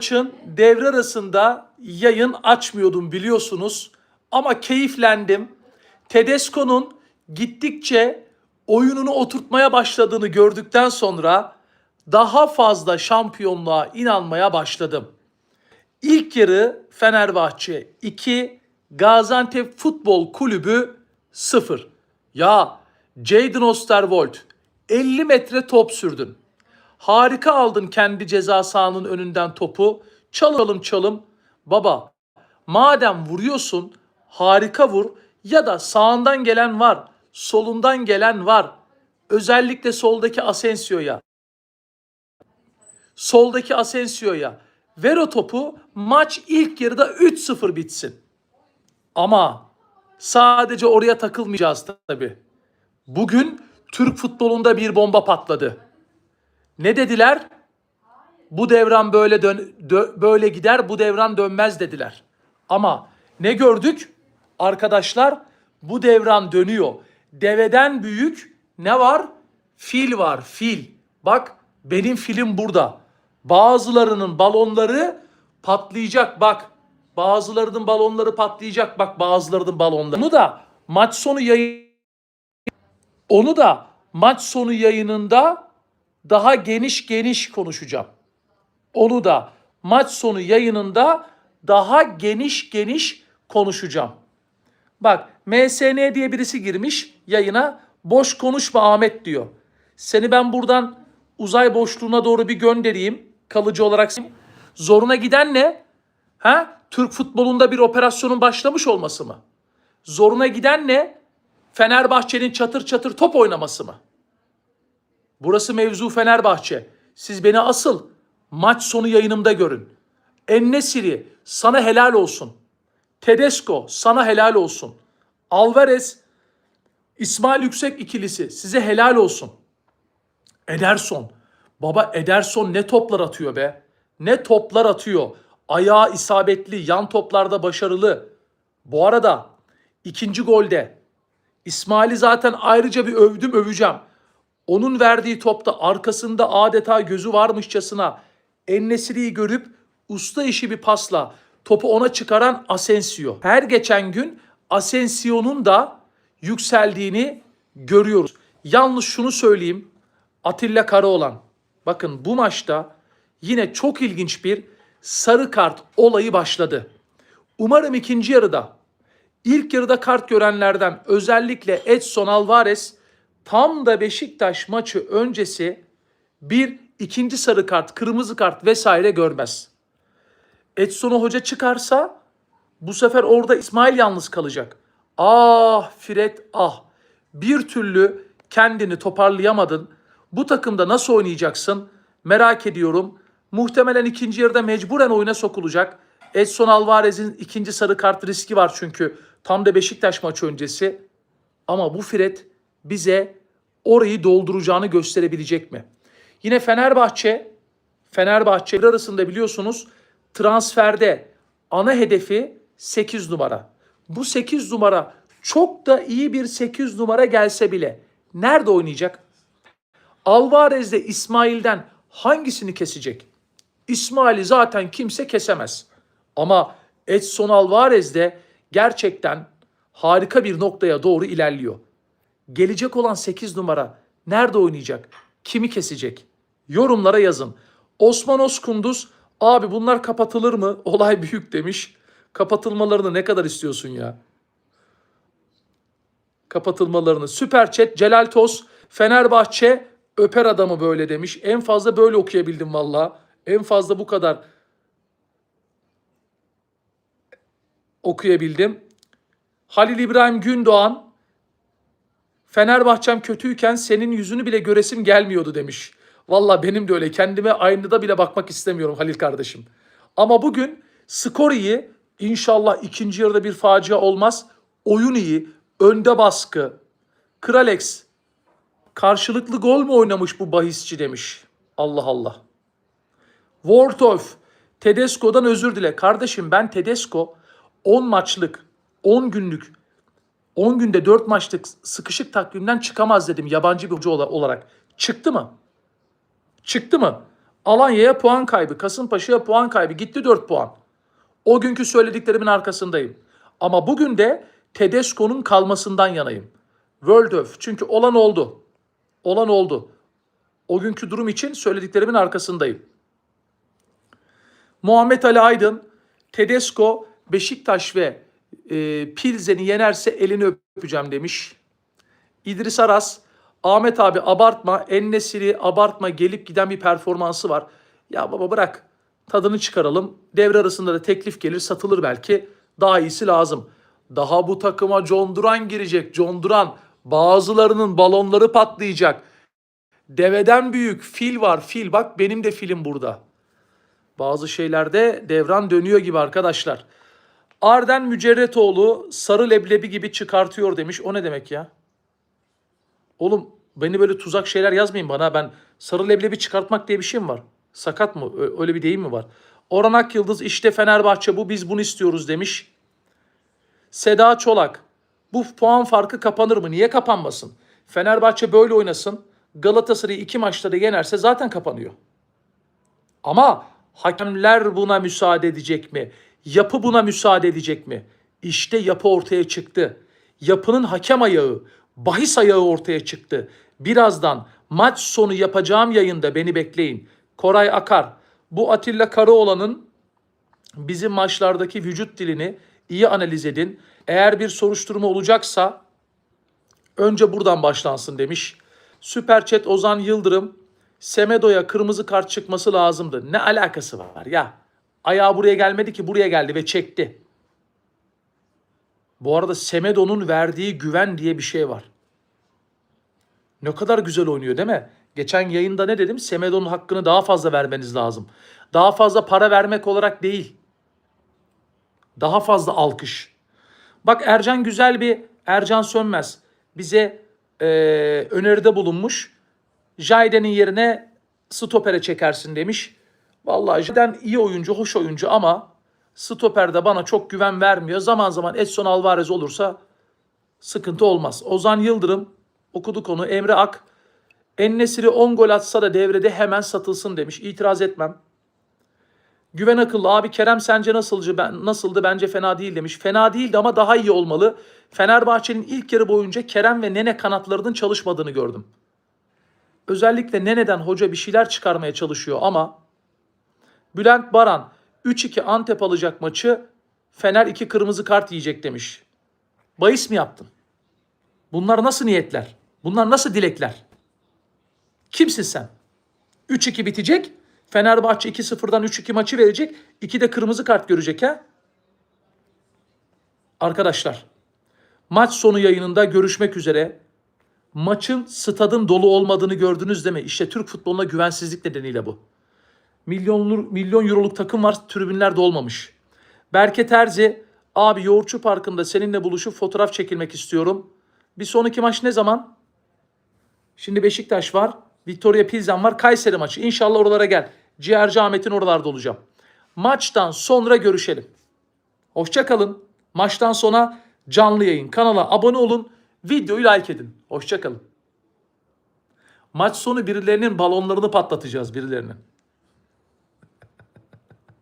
maçın devre arasında yayın açmıyordum biliyorsunuz. Ama keyiflendim. Tedesco'nun gittikçe oyununu oturtmaya başladığını gördükten sonra daha fazla şampiyonluğa inanmaya başladım. İlk yarı Fenerbahçe 2, Gaziantep Futbol Kulübü 0. Ya Jadon Osterwold 50 metre top sürdün. Harika aldın kendi ceza sahanın önünden topu. Çalalım çalım. Baba madem vuruyorsun harika vur ya da sağından gelen var, solundan gelen var. Özellikle soldaki Asensio'ya. Soldaki Asensio'ya. Ver o topu maç ilk yarıda 3-0 bitsin. Ama sadece oraya takılmayacağız tabii. Bugün Türk futbolunda bir bomba patladı. Ne dediler? Bu devran böyle dön, dö- böyle gider, bu devran dönmez dediler. Ama ne gördük? Arkadaşlar bu devran dönüyor. Deveden büyük ne var? Fil var, fil. Bak benim filim burada. Bazılarının balonları patlayacak bak. Bazılarının balonları patlayacak bak bazılarının balonları. Bunu da maç sonu yayın onu da maç sonu yayınında daha geniş geniş konuşacağım. Onu da maç sonu yayınında daha geniş geniş konuşacağım. Bak MSN diye birisi girmiş yayına boş konuşma Ahmet diyor. Seni ben buradan uzay boşluğuna doğru bir göndereyim kalıcı olarak. Zoruna giden ne? Ha? Türk futbolunda bir operasyonun başlamış olması mı? Zoruna giden ne? Fenerbahçe'nin çatır çatır top oynaması mı? Burası mevzu Fenerbahçe. Siz beni asıl maç sonu yayınımda görün. Ennesiri sana helal olsun. Tedesco sana helal olsun. Alvarez İsmail Yüksek ikilisi size helal olsun. Ederson. Baba Ederson ne toplar atıyor be. Ne toplar atıyor. Ayağı isabetli, yan toplarda başarılı. Bu arada ikinci golde İsmail'i zaten ayrıca bir övdüm öveceğim. Onun verdiği topta arkasında adeta gözü varmışçasına Ennesiri'yi görüp usta işi bir pasla topu ona çıkaran Asensio. Her geçen gün Asensio'nun da yükseldiğini görüyoruz. Yalnız şunu söyleyeyim. Atilla Karaoğlan. Bakın bu maçta yine çok ilginç bir sarı kart olayı başladı. Umarım ikinci yarıda ilk yarıda kart görenlerden özellikle Edson Alvarez tam da Beşiktaş maçı öncesi bir ikinci sarı kart, kırmızı kart vesaire görmez. Edson'u hoca çıkarsa bu sefer orada İsmail yalnız kalacak. Ah Fred ah. Bir türlü kendini toparlayamadın. Bu takımda nasıl oynayacaksın? Merak ediyorum. Muhtemelen ikinci yarıda mecburen oyuna sokulacak. Edson Alvarez'in ikinci sarı kart riski var çünkü. Tam da Beşiktaş maçı öncesi. Ama bu Fred bize orayı dolduracağını gösterebilecek mi? Yine Fenerbahçe, Fenerbahçe arasında biliyorsunuz transferde ana hedefi 8 numara. Bu 8 numara çok da iyi bir 8 numara gelse bile nerede oynayacak? Alvarez'de İsmail'den hangisini kesecek? İsmail'i zaten kimse kesemez. Ama Edson Alvarez de gerçekten harika bir noktaya doğru ilerliyor. Gelecek olan 8 numara nerede oynayacak? Kimi kesecek? Yorumlara yazın. Osman Oskunduz abi bunlar kapatılır mı? Olay büyük demiş. Kapatılmalarını ne kadar istiyorsun ya? Kapatılmalarını. Süper Chat Celal Toz Fenerbahçe öper adamı böyle demiş. En fazla böyle okuyabildim valla. En fazla bu kadar okuyabildim. Halil İbrahim Gündoğan Fenerbahçem kötüyken senin yüzünü bile göresim gelmiyordu demiş. Valla benim de öyle. Kendime aynada bile bakmak istemiyorum Halil kardeşim. Ama bugün skor iyi. İnşallah ikinci yarıda bir facia olmaz. Oyun iyi. Önde baskı. Kralex. Karşılıklı gol mü oynamış bu bahisçi demiş. Allah Allah. Wortolf. Tedesco'dan özür dile. Kardeşim ben Tedesco 10 maçlık, 10 günlük 10 günde 4 maçlık sıkışık takvimden çıkamaz dedim yabancı bir hoca ola- olarak. Çıktı mı? Çıktı mı? Alanya'ya puan kaybı, Kasımpaşa'ya puan kaybı. Gitti 4 puan. O günkü söylediklerimin arkasındayım. Ama bugün de Tedesco'nun kalmasından yanayım. Wöldöf. Çünkü olan oldu. Olan oldu. O günkü durum için söylediklerimin arkasındayım. Muhammed Ali Aydın, Tedesco, Beşiktaş ve e, Pilsen'i yenerse elini öpeceğim demiş. İdris Aras, Ahmet abi abartma, Ennesiri abartma gelip giden bir performansı var. Ya baba bırak tadını çıkaralım. Devre arasında da teklif gelir satılır belki. Daha iyisi lazım. Daha bu takıma John Duran girecek. John Duran bazılarının balonları patlayacak. Deveden büyük fil var fil. Bak benim de filim burada. Bazı şeylerde devran dönüyor gibi arkadaşlar. Arden Mücerretoğlu sarı leblebi gibi çıkartıyor demiş. O ne demek ya? Oğlum beni böyle tuzak şeyler yazmayın bana. Ben sarı leblebi çıkartmak diye bir şey mi var? Sakat mı? Öyle bir deyim mi var? Orhan Akyıldız işte Fenerbahçe bu biz bunu istiyoruz demiş. Seda Çolak bu puan farkı kapanır mı? Niye kapanmasın? Fenerbahçe böyle oynasın. Galatasaray'ı iki maçta da yenerse zaten kapanıyor. Ama hakemler buna müsaade edecek mi? Yapı buna müsaade edecek mi? İşte yapı ortaya çıktı. Yapının hakem ayağı, bahis ayağı ortaya çıktı. Birazdan maç sonu yapacağım yayında beni bekleyin. Koray Akar, bu Atilla Karaoğlan'ın bizim maçlardaki vücut dilini iyi analiz edin. Eğer bir soruşturma olacaksa önce buradan başlansın demiş. Süper Chat Ozan Yıldırım Semedo'ya kırmızı kart çıkması lazımdı. Ne alakası var ya? Ayağı buraya gelmedi ki buraya geldi ve çekti. Bu arada Semedo'nun verdiği güven diye bir şey var. Ne kadar güzel oynuyor değil mi? Geçen yayında ne dedim? Semedo'nun hakkını daha fazla vermeniz lazım. Daha fazla para vermek olarak değil. Daha fazla alkış. Bak Ercan güzel bir Ercan Sönmez bize eee, öneride bulunmuş. Jayden'in yerine stopere çekersin demiş. Vallahi Jayden iyi oyuncu, hoş oyuncu ama stoperde bana çok güven vermiyor. Zaman zaman Edson Alvarez olursa sıkıntı olmaz. Ozan Yıldırım okuduk onu. Emre Ak Ennesiri 10 gol atsa da devrede hemen satılsın demiş. İtiraz etmem. Güven akıllı abi Kerem sence nasılcı ben nasıldı bence fena değil demiş. Fena değildi ama daha iyi olmalı. Fenerbahçe'nin ilk yarı boyunca Kerem ve Nene kanatlarının çalışmadığını gördüm. Özellikle Nene'den hoca bir şeyler çıkarmaya çalışıyor ama Bülent Baran 3-2 Antep alacak maçı Fener 2 kırmızı kart yiyecek demiş. Bahis mi yaptın? Bunlar nasıl niyetler? Bunlar nasıl dilekler? Kimsin sen? 3-2 bitecek. Fenerbahçe 2-0'dan 3-2 maçı verecek. 2 de kırmızı kart görecek ha? Arkadaşlar maç sonu yayınında görüşmek üzere. Maçın stadın dolu olmadığını gördünüz değil mi? İşte Türk futboluna güvensizlik nedeniyle bu. Milyon, milyon euroluk takım var tribünler dolmamış. Berke Terzi abi Yoğurtçu Parkı'nda seninle buluşup fotoğraf çekilmek istiyorum. Bir sonraki maç ne zaman? Şimdi Beşiktaş var. Victoria Pilsen var. Kayseri maçı. İnşallah oralara gel. Ciğerci Ahmet'in oralarda olacağım. Maçtan sonra görüşelim. Hoşça kalın. Maçtan sonra canlı yayın. Kanala abone olun. Videoyu like edin. Hoşça kalın. Maç sonu birilerinin balonlarını patlatacağız birilerinin.